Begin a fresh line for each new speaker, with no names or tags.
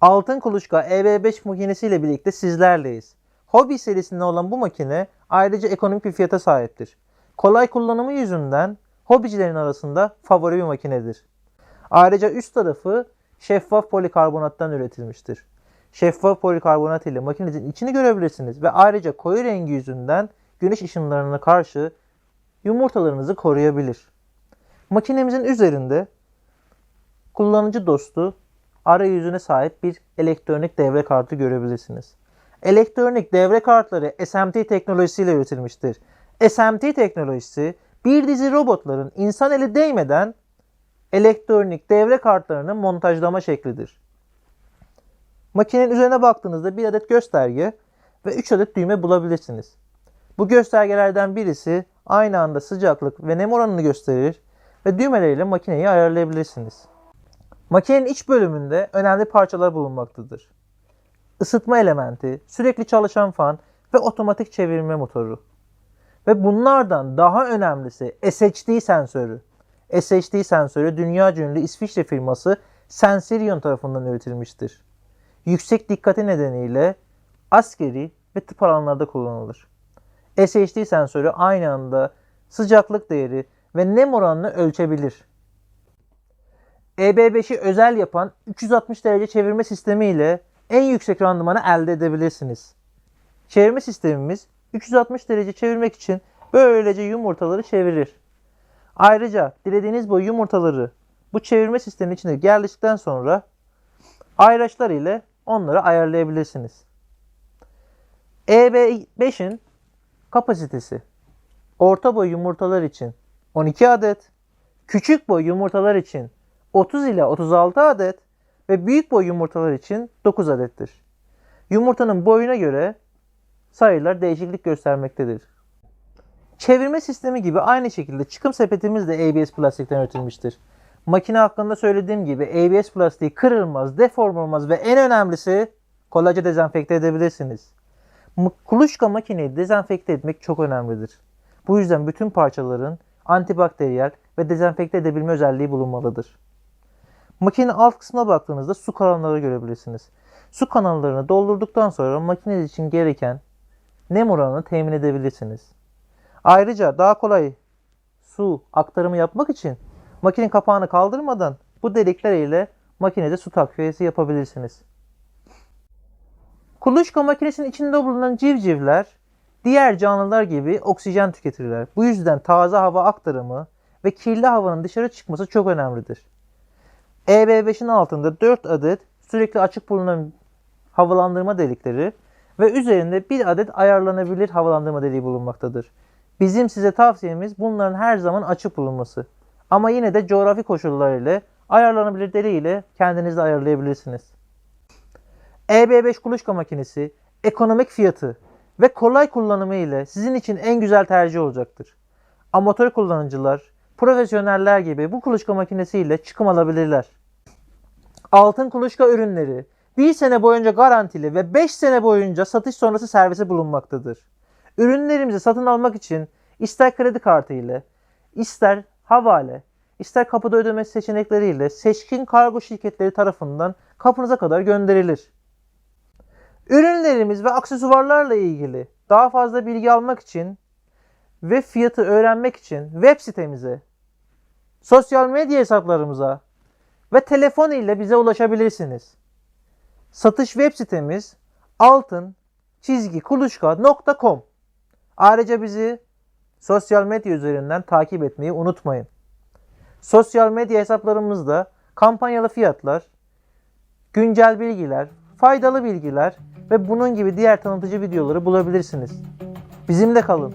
Altın Kuluçka EB5 makinesiyle birlikte sizlerleyiz. Hobby serisinde olan bu makine ayrıca ekonomik bir fiyata sahiptir. Kolay kullanımı yüzünden hobicilerin arasında favori bir makinedir. Ayrıca üst tarafı şeffaf polikarbonattan üretilmiştir. Şeffaf polikarbonat ile makinenizin içini görebilirsiniz ve ayrıca koyu rengi yüzünden güneş ışınlarına karşı yumurtalarınızı koruyabilir. Makinemizin üzerinde kullanıcı dostu arayüzüne sahip bir elektronik devre kartı görebilirsiniz. Elektronik devre kartları SMT teknolojisiyle üretilmiştir. SMT teknolojisi bir dizi robotların insan eli değmeden elektronik devre kartlarını montajlama şeklidir. Makinenin üzerine baktığınızda bir adet gösterge ve 3 adet düğme bulabilirsiniz. Bu göstergelerden birisi aynı anda sıcaklık ve nem oranını gösterir ve düğmeleriyle makineyi ayarlayabilirsiniz. Makinenin iç bölümünde önemli parçalar bulunmaktadır. Isıtma elementi, sürekli çalışan fan ve otomatik çevirme motoru. Ve bunlardan daha önemlisi SHD sensörü. SHD sensörü dünya ünlü İsviçre firması Sensirion tarafından üretilmiştir. Yüksek dikkati nedeniyle askeri ve tıp alanlarda kullanılır. SHD sensörü aynı anda sıcaklık değeri ve nem oranını ölçebilir. EB5'i özel yapan 360 derece çevirme sistemi ile en yüksek randımanı elde edebilirsiniz. Çevirme sistemimiz 360 derece çevirmek için böylece yumurtaları çevirir. Ayrıca dilediğiniz boyu yumurtaları bu çevirme sisteminin içine geldikten sonra ayraçlar ile onları ayarlayabilirsiniz. EB5'in kapasitesi orta boy yumurtalar için 12 adet, küçük boy yumurtalar için 30 ile 36 adet ve büyük boy yumurtalar için 9 adettir. Yumurtanın boyuna göre sayılar değişiklik göstermektedir. Çevirme sistemi gibi aynı şekilde çıkım sepetimiz de ABS plastikten üretilmiştir. Makine hakkında söylediğim gibi ABS plastiği kırılmaz, deform olmaz ve en önemlisi kolayca dezenfekte edebilirsiniz. Kuluçka makineyi dezenfekte etmek çok önemlidir. Bu yüzden bütün parçaların antibakteriyel ve dezenfekte edebilme özelliği bulunmalıdır. Makinenin alt kısmına baktığınızda su kanalları görebilirsiniz. Su kanallarını doldurduktan sonra makineniz için gereken nem oranını temin edebilirsiniz. Ayrıca daha kolay su aktarımı yapmak için makine kapağını kaldırmadan bu delikler ile makinede su takviyesi yapabilirsiniz. Kuluçka makinesinin içinde bulunan civcivler diğer canlılar gibi oksijen tüketirler. Bu yüzden taze hava aktarımı ve kirli havanın dışarı çıkması çok önemlidir. EB5'in altında 4 adet sürekli açık bulunan havalandırma delikleri ve üzerinde bir adet ayarlanabilir havalandırma deliği bulunmaktadır. Bizim size tavsiyemiz bunların her zaman açık bulunması. Ama yine de coğrafi koşullar ile ayarlanabilir deliği ile kendiniz de ayarlayabilirsiniz. EB5 kuluçka makinesi ekonomik fiyatı ve kolay kullanımı ile sizin için en güzel tercih olacaktır. Amatör kullanıcılar, profesyoneller gibi bu kuluçka makinesiyle çıkım alabilirler. Altın kuluçka ürünleri 1 sene boyunca garantili ve 5 sene boyunca satış sonrası servisi bulunmaktadır. Ürünlerimizi satın almak için ister kredi kartı ile, ister havale, ister kapıda ödeme seçenekleriyle seçkin kargo şirketleri tarafından kapınıza kadar gönderilir. Ürünlerimiz ve aksesuarlarla ilgili daha fazla bilgi almak için ve fiyatı öğrenmek için web sitemize, sosyal medya hesaplarımıza ve telefon ile bize ulaşabilirsiniz. Satış web sitemiz altın çizgi kuluçka.com. Ayrıca bizi sosyal medya üzerinden takip etmeyi unutmayın. Sosyal medya hesaplarımızda kampanyalı fiyatlar, güncel bilgiler, faydalı bilgiler ve bunun gibi diğer tanıtıcı videoları bulabilirsiniz. Bizimle kalın.